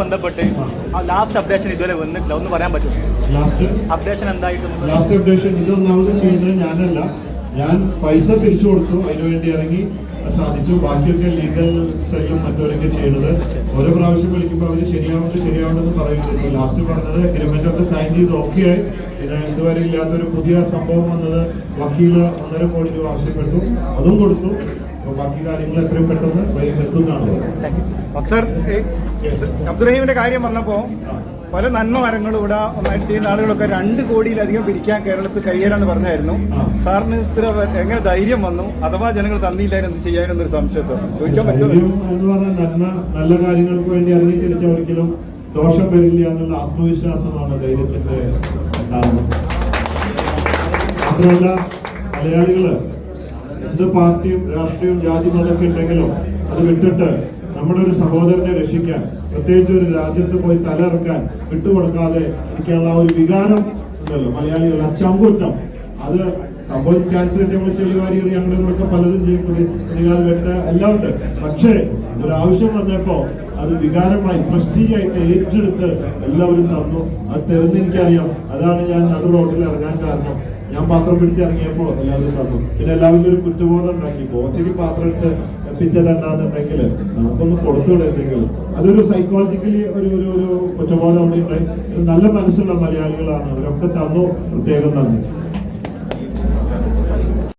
ബന്ധപ്പെട്ട് last updation ഇതുവരെ വന്നിട്ടില്ല. ഒന്ന് പറയാൻ പറ്റും ലാസ്റ്റ് അപ്ഡേഷൻ എന്തായിട്ടും? ലാസ്റ്റ് അപ്ഡേഷൻ ഇതൊന്നാമത് ചെയ്യുന്നത് ഞാനല്ല. ഞാൻ പൈസ പിരിച്ചു കൊടുത്തു. അതിനുവേണ്ടി ഇറങ്ങി സാധിച്ചു. ബാക്കിയൊക്കെ ലീഗൽ സെല്ലും മറ്റവരൊക്കെ ചെയ്യുന്നത് ഓരോ പ്രാവശ്യം വിളിക്കുമ്പോൾ അവർ ശരിയാവുന്നത് ശരിയാവുന്നെന്ന് പറയുന്നുണ്ട്. ലാസ്റ്റ് പറഞ്ഞത് അഗ്രിമെന്റ് ഒക്കെ സൈൻ ചെയ്ത് ഓക്കെ ആയി. പിന്നെ ഇതുവരെ ഇല്ലാത്തൊരു പുതിയ സംഭവം വന്നത് വക്കീൽ ഒന്നര കോടി രൂപ ആവശ്യപ്പെട്ടു. അതും കൊടുത്തു. അപ്പൊ ബാക്കി കാര്യങ്ങൾ എത്രയും പെട്ടെന്ന് എത്തുന്നതാണ് സർ അബ്ദുറഹീമിന്റെ കാര്യം വന്നപ്പോ പല നന്മ മരങ്ങളും ഇവിടെ ഒന്നായിട്ട് ചെയ്യുന്ന ആളുകളൊക്കെ രണ്ട് കോടിയിലധികം പിരിക്കാൻ കേരളത്തിൽ കഴിയാനെന്ന് പറഞ്ഞായിരുന്നു. സാറിന് ഇത്ര എങ്ങനെ ധൈര്യം വന്നു? അഥവാ ജനങ്ങൾ തന്നിയില്ലായിരുന്നു എന്ത് ചെയ്യാനെന്നൊരു സംശയം സാർ ചോദിക്കാൻ പറ്റുമോ? നന്മ നല്ല കാര്യങ്ങൾക്ക് വേണ്ടി ഇറങ്ങി തിരിച്ച ഒരിക്കലും ദോഷം വരില്ല എന്നുള്ള ആത്മവിശ്വാസമാണ് ധൈര്യത്തിന്റെ കാരണം മാത്രമല്ല മലയാളികൾ എന്ത് പാർട്ടിയും രാഷ്ട്രീയവും ജാതി മതമൊക്കെ ഉണ്ടെങ്കിലും അത് വിട്ടിട്ട് നമ്മുടെ ഒരു സഹോദരനെ രക്ഷിക്കാൻ പ്രത്യേകിച്ച് ഒരു രാജ്യത്ത് പോയി തലയിറക്കാൻ വിട്ടുകൊടുക്കാതെ ഇരിക്കാനുള്ള ഒരു വികാരം ഉണ്ടല്ലോ. മലയാളികളുടെ അച്ചമ്പുറ്റം അത് സംഭവിച്ച ചാൻസ് കിട്ടിയ നമ്മൾ ചെളിവാരി എറിയ അങ്ങനെ പലതും ചെയ്യും. പ്രതികാൽ വെട്ട എല്ലാം ഉണ്ട്. പക്ഷേ ഒരു ആവശ്യം വന്നപ്പോ അത് വികാരമായി പ്രസ്റ്റീജായിട്ട് ഏറ്റെടുത്ത് എല്ലാവരും തന്നു. അത് തെരഞ്ഞെനിക്കറിയാം. അതാണ് ഞാൻ നടു റോഡിൽ ഇറങ്ങാൻ കാരണം. ഞാൻ പാത്രം പിടിച്ചിറങ്ങിയപ്പോ എല്ലാവരും തന്നു. പിന്നെ എല്ലാവരും ഒരു കുറ്റബോധം ഉണ്ടാക്കി. കോച്ചയ്ക്ക് പാത്രം ഇട്ട് എത്തിച്ചതണ്ടാന്നുണ്ടെങ്കിൽ നമുക്കൊന്ന് കൊടുത്തുവിടെ എന്തെങ്കിലും. അതൊരു സൈക്കോളജിക്കലി ഒരു ഒരു ഒരു കുറ്റബോധം ഉണ്ടായി. നല്ല മനസ്സുള്ള മലയാളികളാണ്. അവരൊക്കെ തന്നു പ്രത്യേകം നന്ദി.